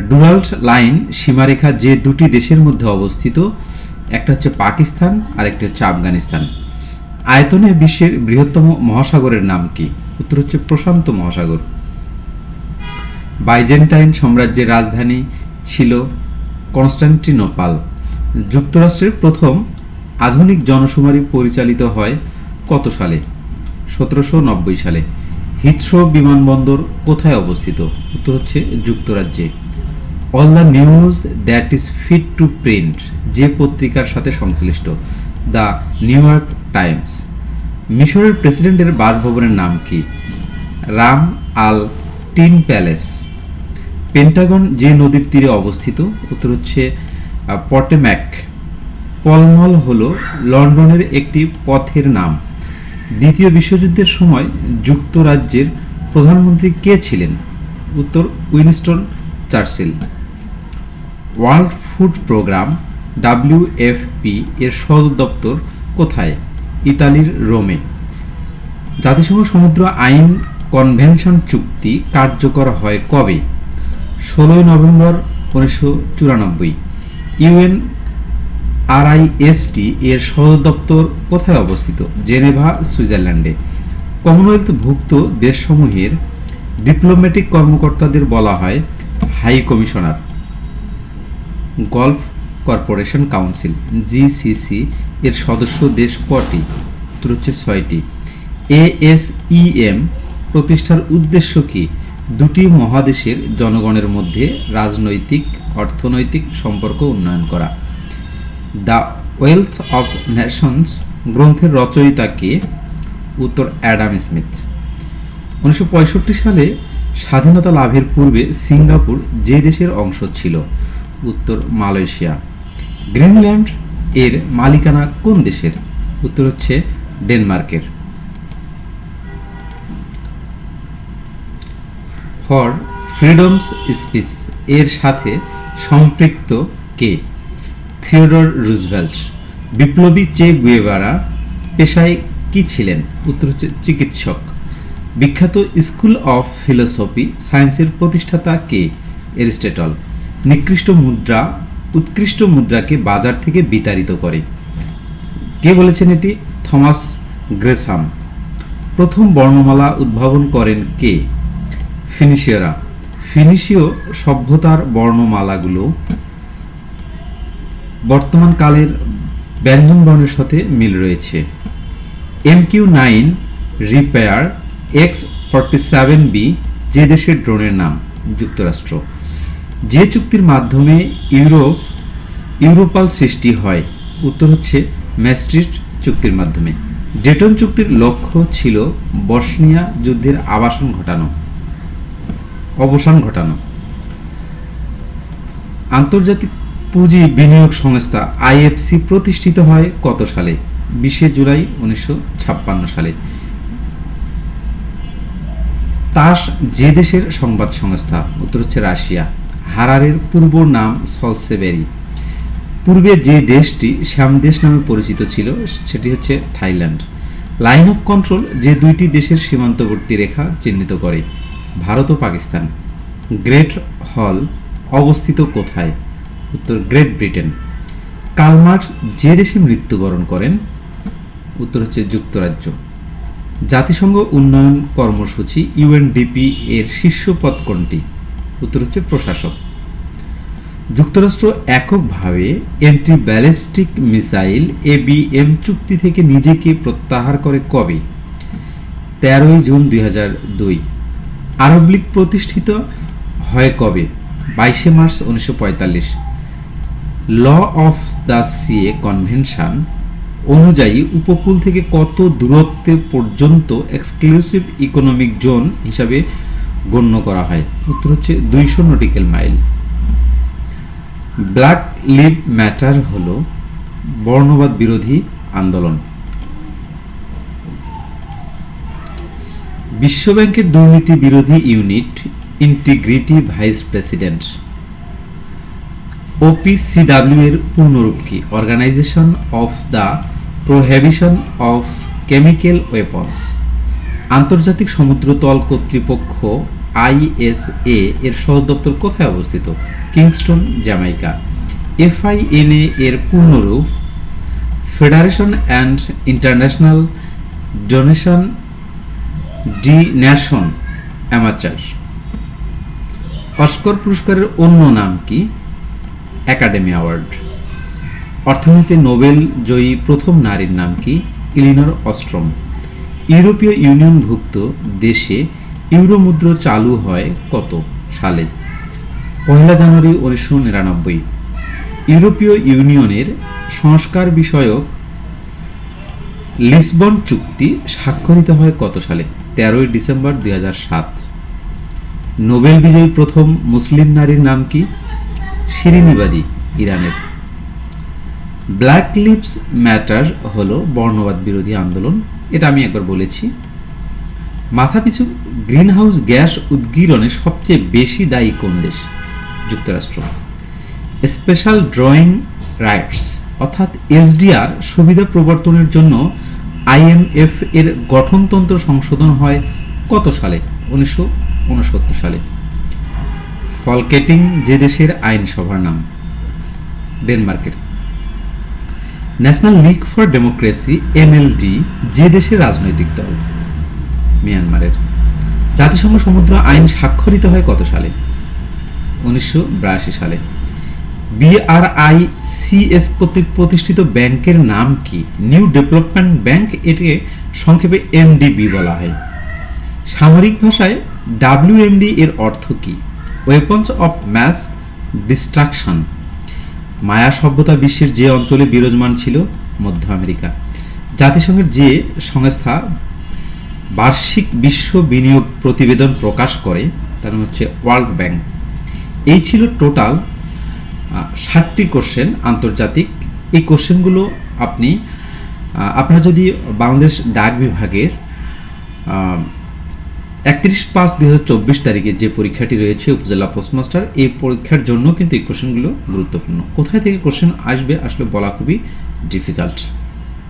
ডুরাল্ট line সীমারেখা যে দুটি দেশের মধ্যে অবস্থিত, একটা হচ্ছে পাকিস্তান আর একটা হচ্ছে আফগানিস্তান। আয়তনে বিশ্বের বৃহত্তম মহাসাগরের নাম কি? উত্তর হচ্ছে প্রশান্ত মহাসাগর। বাইজেন্টাইন সাম্রাজ্যের রাজধানী ছিল কনস্টান্টিনোপাল। যুক্তরাষ্ট্রের প্রথম আধুনিক জনশুমারি পরিচালিত হয় কত সালে? সতেরোশো নব্বই সালে। হিথ্রো বিমানবন্দর কোথায় অবস্থিত? উত্তর হচ্ছে যুক্তরাজ্যে। All the news that is fit to print যে পত্রিকার সাথে সংশ্লিষ্ট দ্য নিউ ইয়র্ক টাইমস মিশরের প্রেসিডেন্টের বাসভবনের নাম কি? রাম আল টিন প্যালেস। পেন্টাগন যে নদীর তীরে অবস্থিত, উত্তর হচ্ছে পটেম্যাক। পলমল হল লন্ডনের একটি পথের নাম। দ্বিতীয় বিশ্বযুদ্ধের সময় যুক্তরাজ্যের প্রধানমন্ত্রী কে ছিলেন? উত্তর Winston Churchill. World Food Programme WFP এর সদর দপ্তর কোথায়? ইতালির রোমে। জাতিসংঘ সমুদ্র আইন কনভেনশন চুক্তি কার্যকর হয় কবে? ষোলোই নভেম্বর উনিশশো চুরানব্বই। ইউএন আরআইএসটি এর সদর দপ্তর কোথায় অবস্থিত? জেনেভা, সুইজারল্যান্ডে। কমনওয়েলথভুক্ত দেশসমূহের ডিপ্লোম্যাটিক কর্মকর্তাদের বলা হয় high commissioner. Gulf Corporation Council, GCC, এর সদস্য দেশ কটি? উত্তর হচ্ছে ছয়টি। এএসইএম প্রতিষ্ঠার উদ্দেশ্য কি? দুটি মহাদেশের জনগণের মধ্যে রাজনৈতিক, অর্থনৈতিক সম্পর্ক উন্নয়ন করা। দ্য ওয়েলথ অফ নেশনস গ্রন্থের রচয়িতা কে? উত্তর অ্যাডাম স্মিথ। উনিশশো পঁয়ষট্টি সালে স্বাধীনতা লাভের পূর্বে সিঙ্গাপুর যে দেশের অংশ ছিল উত্তর মালয়েশিয়া। গ্রিনল্যান্ড এর মালিকানা কোন দেশের? উত্তর হচ্ছে ডেনমার্কের। ফর ফ্রিডমস স্পিচ এর সাথে সম্পৃক্ত কে? Theodore Roosevelt. বিপ্লবী চে গুয়েভারা পেশায় কি ছিলেন? উত্তর হচ্ছে চিকিৎসক। বিখ্যাত স্কুল অফ ফিলোসফি সায়েন্সের প্রতিষ্ঠাতা কে? এরিস্টেটল। নিকৃষ্ট মুদ্রা, উৎকৃষ্ট মুদ্রাকে বাজার থেকে বিতাড়িত করে। কে বলেছেন এটি? Thomas Gresham. প্রথম বর্ণমালা উদ্ভাবন করেন কে? ফিনিশিয়রা। ফিনিশীয় সভ্যতার বর্ণমালাগুলো বর্তমান কালের ব্যঞ্জন বর্ণের সাথে মিল রয়েছে। M Q nine, Reaper, X forty seven B, যে দেশের ড্রোনের নাম, যুক্তরাষ্ট্র। যে চুক্তির মাধ্যমে ইউরোপ, ইউরোপাল সৃষ্টি হয়, উত্তর হচ্ছে ম্যাস্ট্রিট চুক্তির মাধ্যমে। ডেটন চুক্তির লক্ষ্য ছিল বসনিয়া যুদ্ধের আবাসন ঘটানো, অবসান ঘটানো। আন্তর্জাতিক পুঁজি বিনিয়োগ সংস্থা আইএফসি প্রতিষ্ঠিত হয় কত সালে? বিশে জুলাই উনিশশো ছাপ্পান্ন সালে। তাস যে দেশের সংবাদ সংস্থা, উত্তর হচ্ছে রাশিয়া। হারারের পূর্ব নাম সলসেবেরি। পূর্বে যে দেশটি শ্যাম দেশ নামে পরিচিত ছিল, সেটি হচ্ছে থাইল্যান্ড। লাইন অফ কন্ট্রোল যে দুইটি দেশের সীমান্তবর্তী রেখা চিহ্নিত করে, ভারত ও পাকিস্তান। গ্রেট হল অবস্থিত কোথায়? উত্তর, গ্রেট ব্রিটেন। কালমার্কস যে দেশে মৃত্যুবরণ করেন, উত্তর হচ্ছে যুক্তরাজ্য। জাতিসংঘ উন্নয়ন কর্মসূচি ইউএনডিপি এর শীর্ষ পদ কোনটি উত্তর হচ্ছে প্রশাসক। যুক্তরাষ্ট্র এককভাবে অ্যান্টি ব্যালিস্টিক মিসাইল এবিএম চুক্তি থেকে নিজেকে প্রত্যাহার করে কবে? তেরোই জুন দুই হাজার দুই। আরব লীগ প্রতিষ্ঠিত হয় কবে? বাইশে মার্চ উনিশশো পঁয়তাল্লিশ। Law of the sea convention অনুযায়ী উপকূল থেকে কত দূরত্বে পর্যন্ত এক্সক্লুসিভ ইকোনমিক জোন হিসাবে গণ্য করা হয়। উত্তর হচ্ছে দুইশো nautical mile. Black live matter হল বর্ণবাদ বিরোধী আন্দোলন। বিশ্বব্যাংকের দুর্নীতি বিরোধী unit integrity vice president. OPCW এর পূর্ণরূপ কি organisation of the prohibition of chemical weapons. আন্তর্জাতিক সমুদ্রতল কর্তৃপক্ষ আইএসএ এর সদর দপ্তর কোথায় অবস্থিত? Kingston, Jamaica. এফআইএনএ এর পূর্ণরূপ federation and international donation de nation amateur. Oscar পুরস্কারের অন্য নাম কি? Academy award. অর্থনীতিতে নোবেল জয়ী প্রথম নারীর নাম কি? ইলিনর অস্ট্রম। ইউরোপীয় ইউনিয়নভুক্ত দেশে ইউরো মুদ্রা চালু হয় কত সালে? পয়লা জানুয়ারি উনিশশো নিরানব্বই। ইউরোপীয় ইউনিয়নের সংস্কার বিষয়ক লিসবন চুক্তি স্বাক্ষরিত হয় কত সালে? তেরোই ডিসেম্বর দুই সাত। নোবেল বিজয়ী প্রথম মুসলিম নারীর নাম কি? শিরিনিবাদী, ইরানের। ব্ল্যাক লিপস ম্যাটার হলো বর্ণবাদ বিরোধী আন্দোলন। এটা আমি একবার বলেছি। মাথাপিছু গ্রিনহাউস গ্যাস উদ্গীরণে সবচেয়ে বেশি দায়ী কোন দেশ? যুক্তরাষ্ট্র। স্পেশাল ড্রয়িং রাইটস, অর্থাৎ এসডিআর সুবিধা প্রবর্তনের জন্য আইএমএফ এর গঠনতন্ত্র সংশোধন হয় কত সালে? উনিশশো উনসত্তর সালে। ফলকেটিং যে দেশের আইনসভার নাম। ডেনমার্কের। National League for Democracy MLD যে দেশের রাজনৈতিক দল। মিয়ানমারের। জাতিসংঘ সমুদ্র আইন স্বাক্ষরিত হয় কত সালে? উনিশশো সালে। বিআরআই সিএস কর্তৃক প্রতিষ্ঠিত ব্যাংকের নাম কি? নিউ ডেভেলপমেন্ট ব্যাংক এটিকে সংক্ষেপে এমডিবি বলা হয়। সামরিক ভাষায় ডাব্লিউএমডি এর অর্থ কি? Weapons of mass destruction Maya সভ্যতা বিশ্বের যে অঞ্চলে বিরাজমান ছিল মধ্য আমেরিকা। জাতিসংঘের যে সংস্থা বার্ষিক বিশ্ব বিনিয়োগ প্রতিবেদন প্রকাশ করে, তার হচ্ছে ওয়ার্ল্ড ব্যাংক। এই ছিল টোটাল ষাটটি কোশ্চেন, আন্তর্জাতিক। এই কোশ্চেনগুলো আপনি আপনারা যদি বাংলাদেশ ডাক বিভাগের একত্রিশ পাঁচ চব্বিশ তারিখে যে পরীক্ষাটি রয়েছে উপজেলা পোস্টমাস্টার, এই পরীক্ষার জন্য কিন্তু এই কোশ্চেনগুলো গুরুত্বপূর্ণ। কোথায় থেকে কোশ্চেন আসবে আসলে বলা খুবই ডিফিকাল্ট